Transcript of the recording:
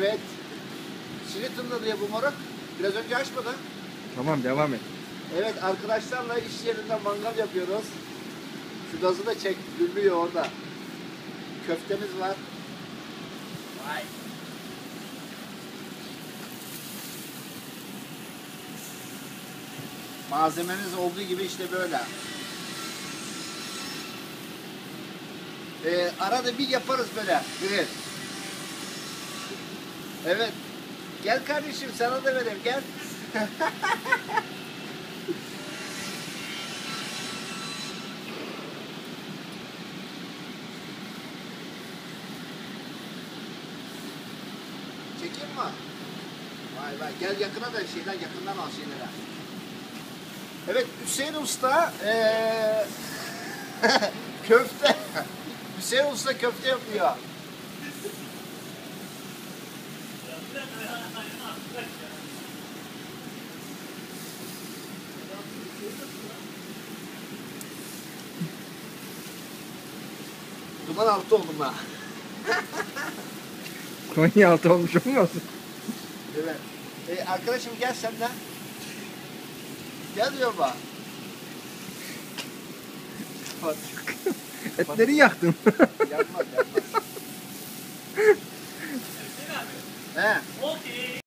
Evet. Siliton'da diye bu moruk. Biraz önce açmadı. Tamam devam et. Evet arkadaşlarla iş yerinde mangal yapıyoruz. Şu gazı da çek, gürlüyor orada. Köftemiz var. Vay. Malzememiz olduğu gibi işte böyle. Ee, arada bir yaparız böyle. grill. Evet. Gel kardeşim sana da vereyim gel. Çekeyim mi? Vay vay gel yakına da şeyler yakından al şeyleri. Evet Hüseyin Usta eee köfte. Hüseyin Usta köfte yapıyor. Duman altı oldum ha. Konya altı olmuş olmasın? Evet. E, arkadaşım gel sen de. Gel diyor bak. Etleri yaktın. Yapmaz.